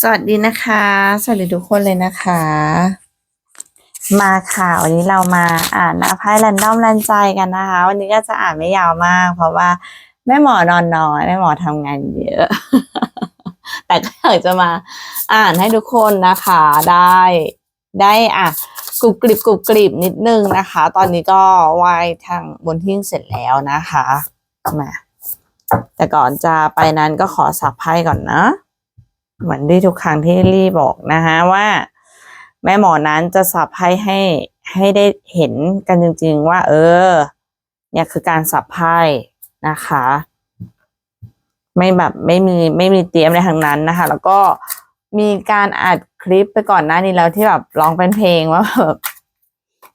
สวัสดีนะคะ สวัสดีทุกคนเลยนะคะ มาค่ะวันนี้เรามาอ่านหนะไพ่แรนดอมแรนใจกันนะคะ วันนี้ก็จะอ่านไม่ยาวมาก เพราะว่าแม่หมอนอนน้อยแม่หมอทำงานเยอะ แต่ก็อยากจะมาอ่านให้ทุกคนนะคะได้ได้อะกรุบกริบกรุบกริบนิดนึงนะคะ ตอนนี้ก็ไหว้ทางบนทิ้งเสร็จแล้วนะคะมาแต่ก่อนจะไปนั้นก็ขอสับไพ่ก่อนนะ เหมือนที่ทุกครั้งที่ลี่บอกนะคะว่า แม่หมอนั้นจะสับไพ่ให้ให้ได้เห็นกันจริง ๆ ว่า เออ เนี่ยคือการสับไพ่นะคะ ไม่แบบไม่มีไม่มีเตรียมอะไรทางนั้นนะคะ แล้วก็มีการอัดคลิปไปก่อนหน้านี้แล้วที่แบบร้องเป็นเพลงว่าแบบ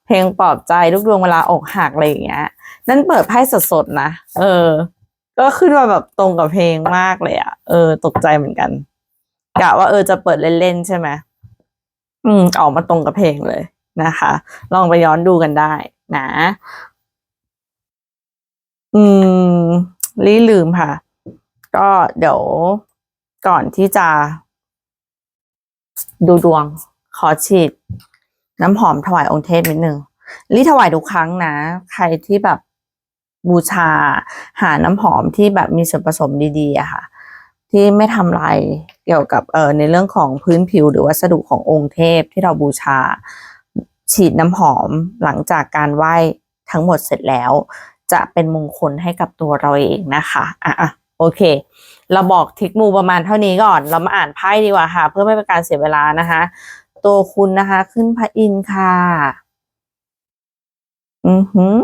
เพลงปลอบใจลูกดวงเวลาอกหักอะไรอย่างเงี้ย นั่นเปิดไพ่สดๆนะ เออ ก็ขึ้นมาแบบตรงกับเพลงมากเลยอะ เออ ตกใจเหมือนกัน กะว่าเออจะเปิดเล่นๆใช่ไหมอืมออกมาตรงกับเพลงเลยนะคะ ลองไปย้อนดูกันได้นะ อืมลี่ลืมค่ะ ก็เดี๋ยวก่อนที่จะ ดูดวงขอฉีด น้ำหอมถวายองค์เทพนิดนึงลี่ถวายทุกครั้งนะ ใครที่แบบบูชาหาน้ำหอมที่แบบมีส่วนผสมดีๆอะค่ะ ที่ไม่ทำลายเกี่ยวกับเออในเรื่องของพื้นผิวหรือวัสดุขององค์เทพที่เราบูชา ฉีดน้ำหอมหลังจากการไหว้ทั้งหมดเสร็จแล้ว จะเป็นมงคลให้กับตัวเราเองนะคะอะอะโอเค เราบอกทิกมูประมาณเท่านี้ก่อน เรามาอ่านไพ่ดีกว่าค่ะ เพื่อไม่เป็นการเสียเวลานะคะ ตัวคุณนะคะ ขึ้นพระอินทร์ค่ะ อือหือ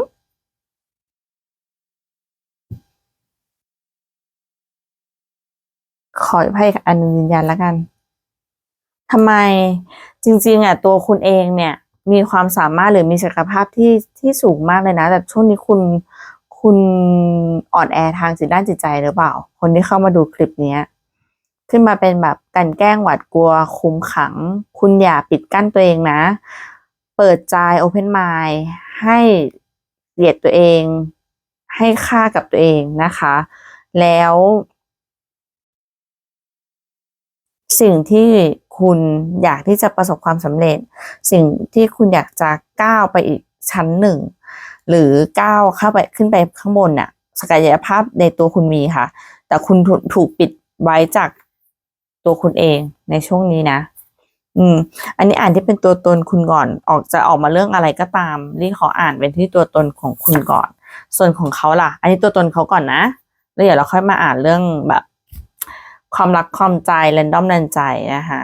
ขอไพ่อันนึงยืนยันแล้วกันทำไมจริงๆอะตัวคุณเองเนี่ย มีความสามารถหรือมีศักยภาพที่ที่สูงมากเลยนะ แต่ช่วงนี้คุณคุณอ่อนแอทางจิตด้านจิตใจหรือเปล่า คนที่เข้ามาดูคลิปเนี้ยขึ้นมาเป็นแบบกันแกล้งหวาดกลัวคุมขัง คุณอย่าปิดกั้นตัวเองนะ เปิดใจ open mind ให้เกลียดตัวเอง ให้ค่ากับตัวเองนะคะ แล้ว สิ่งที่คุณอยากที่จะประสบความสำเร็จ สิ่งที่คุณอยากจะก้าวไปอีกชั้นหนึ่ง หรือก้าวเข้าไปขึ้นไปข้างบนน่ะศักยภาพในตัวคุณมีค่ะ แต่คุณถูกถูกปิดไว้จากตัวคุณเองในช่วงนี้นะ อืม อันนี้อ่านที่เป็นตัวตนคุณก่อน ออกจะออกมาเรื่องอะไรก็ตามรีขออ่านเป็นที่ตัวตนของคุณก่อน ส่วนของเขาล่ะ อันนี้ตัวตนเขาก่อนนะ แล้วเดี๋ยวเราค่อยมาอ่านเรื่องแบบ ความรักความใจแรนดอมแรนใจนะคะ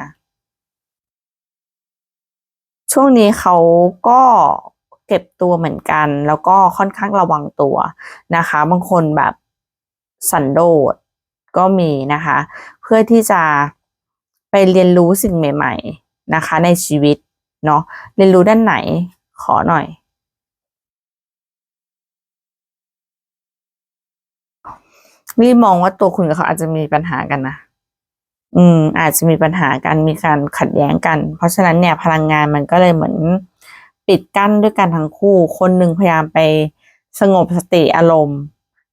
ช่วงนี้เขาก็เก็บตัวเหมือนกัน แล้วก็ค่อนข้างระวังตัวนะคะ บางคนแบบสันโดษก็มีนะคะ เพื่อที่จะไปเรียนรู้สิ่งใหม่ ๆ นะคะ ในชีวิตเนาะเรียนรู้ด้านไหนขอหน่อย นี่มองว่าตัวคุณกับเขาอาจจะมีปัญหากันนะ อืม อาจจะมีปัญหากัน มีการขัดแย้งกัน เพราะฉะนั้นเนี่ยพลังงานมันก็เลยเหมือนปิดกั้นด้วยกันทั้งคู่ คนหนึ่งพยายามไปสงบสติอารมณ์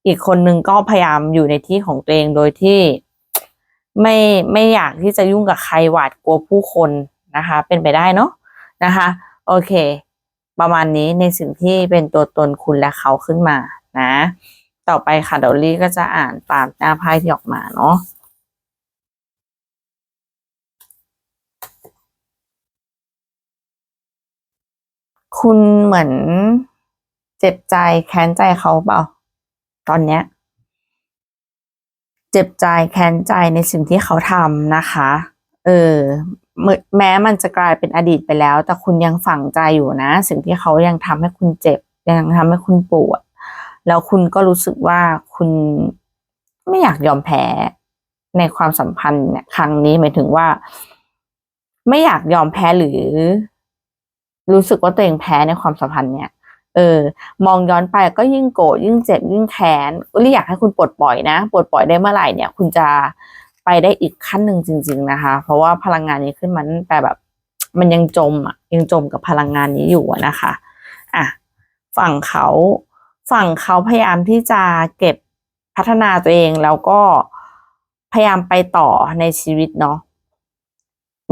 อีกคนหนึ่งก็พยายามอยู่ในที่ของตัวเองโดยที่ไม่ไม่อยากที่จะยุ่งกับใครหวาดกลัวผู้คนนะคะ เป็นไปได้เนาะนะคะ โอเค ประมาณนี้ในสิ่งที่เป็นตัวตนคุณและเขาขึ้นมานะ ต่อไปค่ะเดอลลี่ก็จะอ่านตามหน้าไพ่ที่ออกมาเนาะคุณเหมือนเจ็บใจแค้นใจเขาเปล่า ตอนเนี้ย เจ็บใจแค้นใจในสิ่งที่เขาทำนะคะ เออแม้มันจะกลายเป็นอดีตไปแล้ว แต่คุณยังฝังใจอยู่นะ สิ่งที่เขายังทำให้คุณเจ็บ ยังทำให้คุณปวด แล้วคุณก็รู้สึกว่าคุณไม่อยากยอมแพ้ในความสัมพันธ์เนี่ยครั้งนี้หมายถึงว่า ไม่อยากยอมแพ้หรือ รู้สึกว่าตัวเองแพ้ในความสัมพันธ์เนี่ยเออ มองย้อนไปก็ยิ่งโกรธยิ่งเจ็บยิ่งแค้นลี่อยากให้คุณปลดปล่อยนะปลดปล่อยได้เมื่อไหร่เนี่ย คุณจะไปได้อีกขั้นหนึ่งจริง ๆนะคะ เพราะว่าพลังงานนี้ขึ้นมาตั้งแต่แบบ มันยังจมอะยังจมกับพลังงานนี้อยู่นะคะ อะ ฝั่งเขา ฝั่งเขาพยายามที่จะเก็บพัฒนาตัวเองแล้วก็พยายามไปต่อในชีวิตเนาะ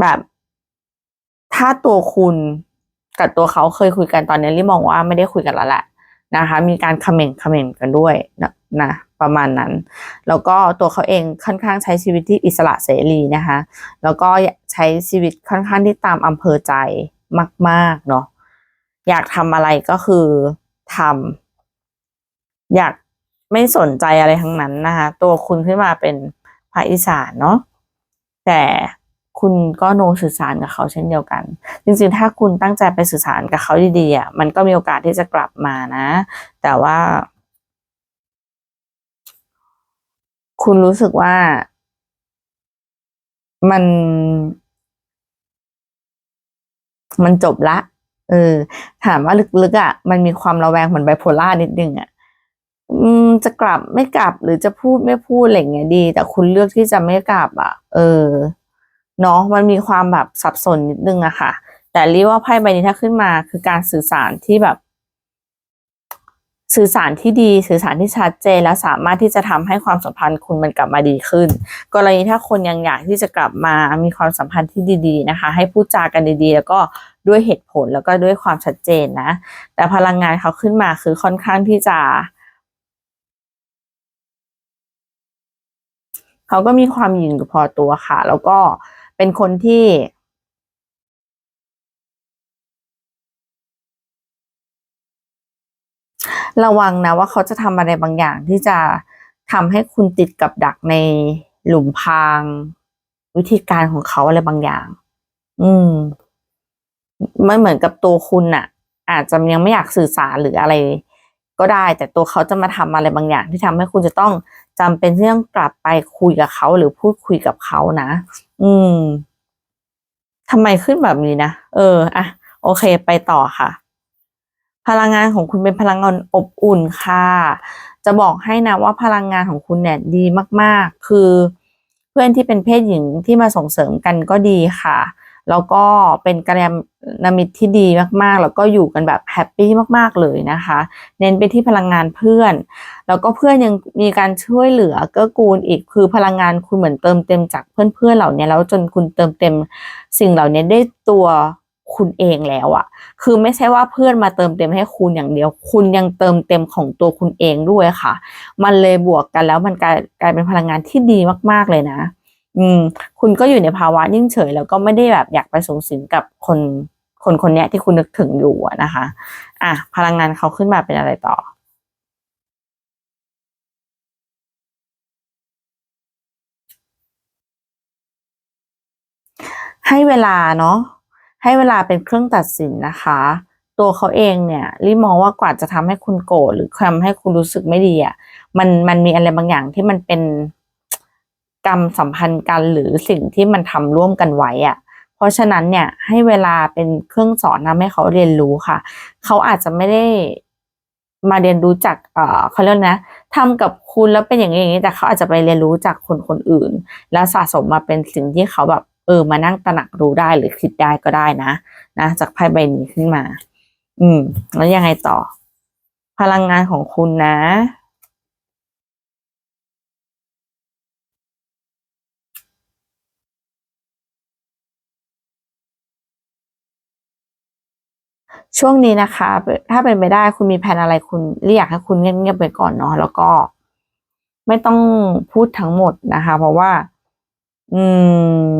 แบบ ถ้าตัวคุณกับตัวเขาเคยคุยกันตอนนี้รีมองว่าไม่ได้คุยกันแล้วแหละนะคะ มีการคอมเมนต์คอมเมนต์กันด้วยนะนะประมาณนั้น แล้วก็ตัวเขาเองค่อนข้างใช้ชีวิตที่อิสระเสรีนะคะ แล้วก็ใช้ชีวิตค่อนข้างที่ตามอำเภอใจมาก ๆ เนาะอยากทำอะไรก็คือทำ อยากไม่สนใจอะไรทั้งนั้นนะคะตัวคุณขึ้นมาเป็นภาคอีสานเนาะแต่คุณก็โนสื่อสารกับเขาเช่นเดียวกัน จริงๆ ถ้าคุณตั้งใจไปสื่อสารกับเขาดีๆอะมันก็มีโอกาสที่จะกลับมานะ แต่ว่า คุณรู้สึกว่ามัน มันจบละ เออ ถามว่าลึกๆอะ มันมีความระแวงเหมือนไบโพล่านิดนึงอะ จะกลับไม่กลับหรือจะพูดไม่พูดอะไรเงี้ยดี แต่คุณเลือกที่จะไม่กลับอะ เออเนาะมันมีความแบบสับสนนิดนึงอะค่ะ แต่รีว่าไพ่ใบนี้ถ้าขึ้นมาคือการสื่อสารที่แบบ สื่อสารที่ดี สื่อสารที่ชัดเจนและสามารถที่จะทำให้ความสัมพันธ์คุณมันกลับมาดีขึ้น กรณีถ้าคนยังอยากที่จะกลับมามีความสัมพันธ์ที่ดีๆนะคะ ให้พูดจากันดีๆ แล้วก็ด้วยเหตุผลแล้วก็ด้วยความชัดเจนนะ แต่พลังงานเขาขึ้นมาคือค่อนข้างที่จะ เขาก็มีความยิ่งอยู่พอตัวค่ะ แล้วก็เป็นคนที่ระวังนะว่าเขาจะทำอะไรบางอย่างที่จะทำให้คุณติดกับดักในหลุมพราง วิธีการของเขาอะไรบางอย่าง อืมไมันเหมือนกับตัวคุณน่ะอาจจะยังไม่อยากสื่อสารหรืออะไร ก็ได้ แต่ตัวเขาจะมาทำอะไรบางอย่างที่ทำให้คุณจะต้อง จำเป็นที่องกลับไปคุยกับเขาหรือพูดคุยกับเขานะ อืมทำไมขึ้นแบบนี้นะ เออ อะ โอเค ไปต่อค่ะ พลังงานของคุณเป็นพลังงานอบอุ่นค่ะ จะบอกให้นะว่าพลังงานของคุณเนี่ยดีมาก ๆ คือ เพื่อนที่เป็นเพศหญิงที่มาส่งเสริมกันก็ดีค่ะ แล้วก็เป็นกระยาณมิตรที่ดีมากๆ แล้วก็อยู่กันแบบแฮปปี้มากๆเลยนะคะ เน้นไปที่พลังงานเพื่อน แล้วก็เพื่อนยังมีการช่วยเหลือเกื้อกูลอีกคือพลังงานคุณเหมือนเติมเต็มจากเพื่อนๆเหล่านี้แล้วจนคุณเติมเต็มสิ่งเหล่านี้ได้ตัวคุณเองแล้วอะคือไม่ใช่ว่าเพื่อนมาเติมเต็มให้คุณอย่างเดียว คุณยังเติมเต็มของตัวคุณเองด้วยค่ะ มันเลยบวกกันแล้วมันกลายกลายเป็นพลังงานที่ดีมากๆเลยนะ อืม คุณก็อยู่ในภาวะนิ่งเฉย แล้วก็ไม่ได้แบบอยากไปสูงสิงกับคนคนคนนี้ที่คุณนึกถึงอยู่นะคะ อะ พลังงานเขาขึ้นมาเป็นอะไรต่อ ให้เวลาเนาะให้เวลาเป็นเครื่องตัดสินนะคะ ตัวเขาเองเนี่ยรีมองว่ากว่าจะทำให้คุณโกรธหรือทำให้คุณรู้สึกไม่ดีอะ่ะมันมันมีอะไรบางอย่างที่มันเป็น กรรมสัมพันธ์กันหรือสิ่งที่มันทำร่วมกันไว้อะเพราะฉะนั้นเนี่ยให้เวลาเป็นเครื่องสอนทำให้เขาเรียนรู้ค่ะ เขาอาจจะไม่ได้มาเรียนรู้จากเอ่อเขาเรียกนะทำกับคุณแล้วเป็นอย่างนี้อย่างนี้แต่เขาอาจจะไปเรียนรู้จากคนคนอื่น แล้วสะสมมาเป็นสิ่งที่เขาแบบเออมานั่งตระหนักรู้ได้หรือคิดได้ก็ได้นะ นะจากไพ่ใบนี้ขึ้นมา อืม แล้วยังไงต่อ พลังงานของคุณนะ ช่วงนี้นะคะ ถ้าเป็นไปได้คุณมีแผนอะไรคุณเรียกให้คุณเงียบๆไปก่อนเนาะแล้วก็ ไม่ต้องพูดทั้งหมดนะคะ เพราะว่า อืม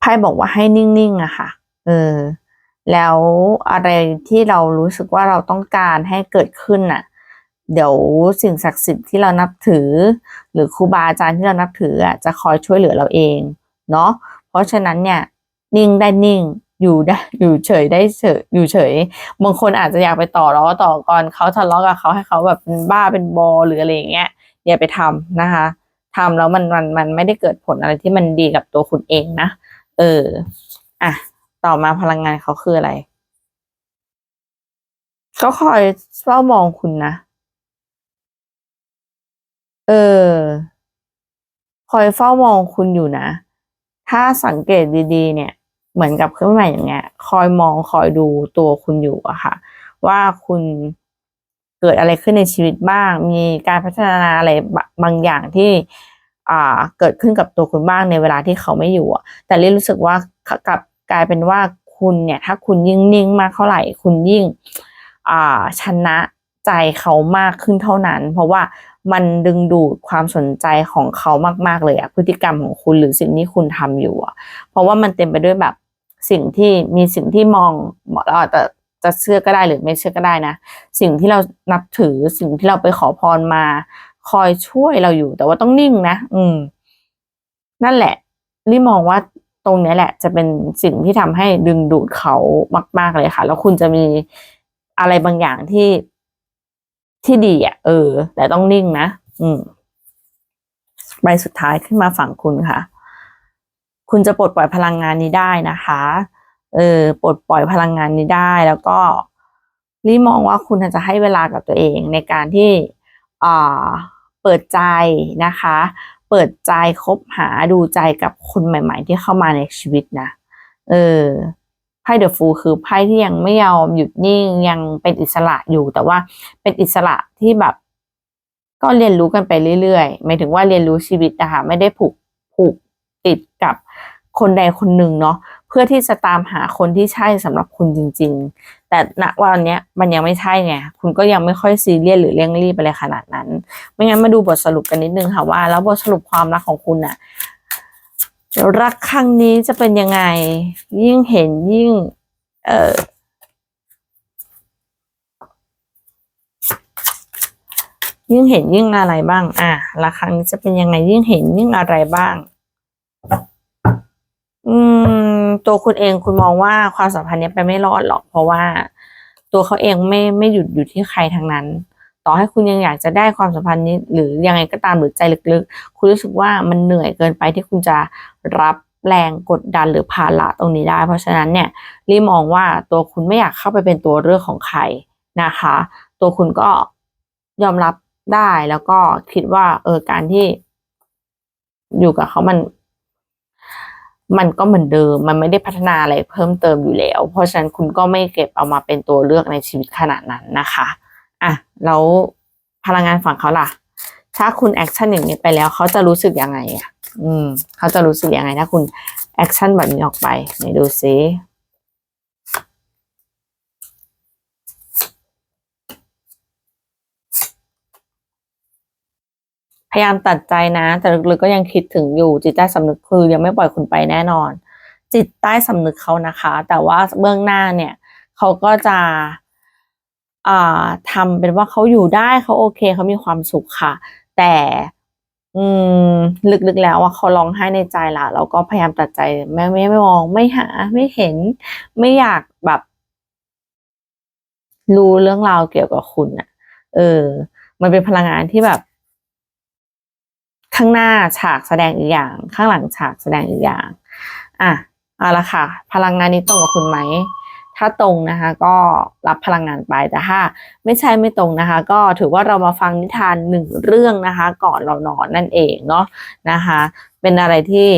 ไพ่บอกว่าให้นิ่งๆอะค่ะ เออ แล้วอะไรที่เรารู้สึกว่าเราต้องการให้เกิดขึ้นน่ะ เดี๋ยวสิ่งศักดิ์สิทธิ์ที่เรานับถือ หรือครูบาอาจารย์ที่เรานับถืออะจะคอยช่วยเหลือเราเอง เนาะเพราะฉะนั้นเนี่ย นิ่งได้นิ่ง อยู่ได้อยู่เฉยได้เฉยอยู่เฉย บางคนอาจจะอยากไปต่อล้อต่อกรเขาทะเลาะกับเขาให้เขาแบบเป็นบ้าเป็นบอหรืออะไรอย่างเงี้ยอย่าไปทำนะคะทำแล้วมันมันมันไม่ได้เกิดผลอะไรที่มันดีกับตัวคุณเองนะเอออะต่อมาพลังงานเขาคืออะไรเขาคอยเฝ้ามองคุณนะ เออ คอยเฝ้ามองคุณอยู่นะ ถ้าสังเกตดีๆ เนี่ย เหมือนกับเครื่องหมายอย่างเงี้ย คอยมองคอยดูตัวคุณอยู่อะค่ะ ว่าคุณเกิดอะไรขึ้นในชีวิตบ้าง มีการพัฒนาอะไรบางอย่างที่อ่าเกิดขึ้นกับตัวคุณบ้างในเวลาที่เขาไม่อยู่อะแต่ลี่รู้สึกว่ากลับกลายเป็นว่าคุณเนี่ย ถ้าคุณยิ่งนิ่งมากเท่าไหร่ คุณยิ่งอ่าชนะใจเขามากขึ้นเท่านั้น เพราะว่ามันดึงดูดความสนใจของเขามาก ๆ เลยอะพฤติกรรมของคุณหรือสิ่งที่คุณทำอยู่อะเพราะว่ามันเต็มไปด้วยแบบ สิ่งที่มีสิ่งที่มองเราอาจจะจะเชื่อก็ได้หรือไม่เชื่อก็ได้นะ สิ่งที่เรานับถือสิ่งที่เราไปขอพรมา คอยช่วยเราอยู่ แต่ว่าต้องนิ่งนะ อืม นั่นแหละลี่มองว่าตรงนี้แหละ จะเป็นสิ่งที่ทำให้ดึงดูดเขามาก ๆ เลยค่ะ แล้วคุณจะมีอะไรบางอย่างที่ที่ดีอะ เออ แต่ต้องนิ่งนะ อืมใบสุดท้ายขึ้นมาฝั่งคุณค่ะ คุณจะปลดปล่อยพลังงานนี้ได้นะคะ เออปลดปล่อยพลังงานนี้ได้แล้วก็รีมองว่าคุณจะให้เวลากับตัวเองในการที่อ่าเปิดใจนะคะ เปิดใจคบหาดูใจกับคนใหม่ ๆ ที่เข้ามาในชีวิตนะ เออไพ่เดอะฟูคือไพ่ที่ยังไม่ยอมหยุดนิ่งยังเป็นอิสระอยู่แต่ว่าเป็นอิสระที่แบบ ก็เรียนรู้กันไปเรื่อยๆหมายถึงว่าเรียนรู้ชีวิตนะคะไม่ได้ผูกผูกติดกับ คนใดคนหนึ่งเนาะเพื่อที่จะตามหาคนที่ใช่สำหรับคุณจริง ๆ แต่ณวันนี้มันยังไม่ใช่ไงคุณก็ยังไม่ค่อยซีเรียสหรือเร่งรีบอะไรขนาดนั้น ไม่งั้นมาดูบทสรุปกันนิดนึงค่ะว่า แล้วบทสรุปความรักของคุณอะรักครั้งนี้จะเป็นยังไง ยิ่งเห็นยิ่ง เออยิ่งเห็นยิ่งอะไรบ้าง อะรักครั้งนี้จะเป็นยังไงยิ่งเห็นยิ่งอะไรบ้าง อืม ตัวคุณเองคุณมองว่าความสัมพันธ์นี้ไปไม่รอดหรอก เพราะว่าตัวเขาเองไม่ไม่หยุดอยู่ที่ใครทั้งนั้น ต่อให้คุณยังอยากจะได้ความสัมพันธ์นี้ หรือยังไงก็ตามหรือใจลึกๆ คุณรู้สึกว่ามันเหนื่อยเกินไปที่คุณจะรับแรงกดดันหรือภาระตรงนี้ได้ เพราะฉะนั้นเนี่ยรีมองว่าตัวคุณไม่อยากเข้าไปเป็นตัวเลือกของใครนะคะ ตัวคุณก็ยอมรับได้แล้วก็คิดว่า เออการที่อยู่กับเขามัน มันก็เหมือนเดิม มันไม่ได้พัฒนาอะไรเพิ่มเติมอยู่แล้ว เพราะฉะนั้นคุณก็ไม่เก็บเอามาเป็นตัวเลือกในชีวิตขนาดนั้นนะคะอะแล้วพลังงานฝั่งเขาล่ะ ถ้าคุณแอคชั่นอย่างนี้ไปแล้วเขาจะรู้สึกยังไงอะ อืม เขาจะรู้สึกยังไงถ้าคุณแอคชั่นแบบนี้ออกไปไหนดูซิ พยายามตัดใจนะ แต่ลึกๆก็ยังคิดถึงอยู่จิตใต้สำนึกคือยังไม่ปล่อยคุณไปแน่นอน จิตใต้สำนึกเขานะคะ แต่ว่าเบื้องหน้าเนี่ยเขาก็จะอ่าทำเป็นว่าเขาอยู่ได้เขาโอเคเขามีความสุขค่ะ แต่อืมลึกๆแล้วว่าเขาร้องไห้ในใจละแล้วก็พยายามตัดใจไม่ไม่ไม่มองไม่หา ไม่เห็น ไม่อยากแบบ รู้เรื่องราวเกี่ยวกับคุณอะเออ มันเป็นพลังงานที่แบบ ข้างหน้าฉากแสดงอีกอย่าง ข้างหลังฉากแสดงอีกอย่างอะเอาละค่ะ พลังงานนี้ตรงกับคุณไหม ถ้าตรงนะคะ ก็รับพลังงานไปแต่ถ้า ไม่ใช่ไม่ตรงนะคะ ก็ถือว่าเรามาฟังนิทานหนึ่งเรื่องนะคะ ก่อนเรานอนนั่นเองเนาะนะคะ เป็นอะไรที่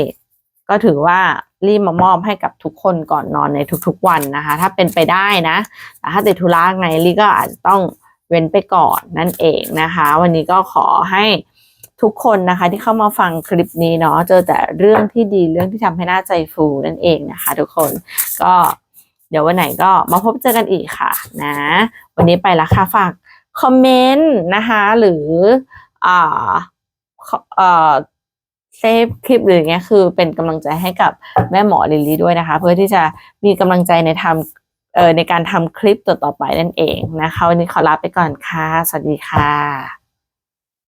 ก็ถือว่ารีบมามอบให้กับทุกคนก่อนนอนในทุกๆวันนะคะ ถ้าเป็นไปได้นะแต่ถ้าติดธุระไงรีก็อาจจะต้องเว้นไปก่อนนั่นเองนะคะ วันนี้ก็ขอให้ ทุกคนนะคะที่เข้ามาฟังคลิปนี้เนาะเจอแต่เรื่องที่ดีเรื่องที่ทำให้หน่าใจฟูนั่นเองนะคะ ทุกคนก็เดี๋ยววันไหนก็มาพบเจอกันอีกค่ะนะ วันนี้ไปละค่ะฝากคอมเมนต์นะคะหรืออ่าเอ่อเซฟคลิปหรืออย่างเงี้ยคือเป็นกำลังใจให้กับแม่หมอลิลลี่ด้วยนะคะ เพื่อที่จะมีกำลังใจในทำเอ่อในการทำคลิปต่อๆไปนั่นเองนะคะวันนี้ขอลาไปก่อนค่ะ สวัสดีค่ะ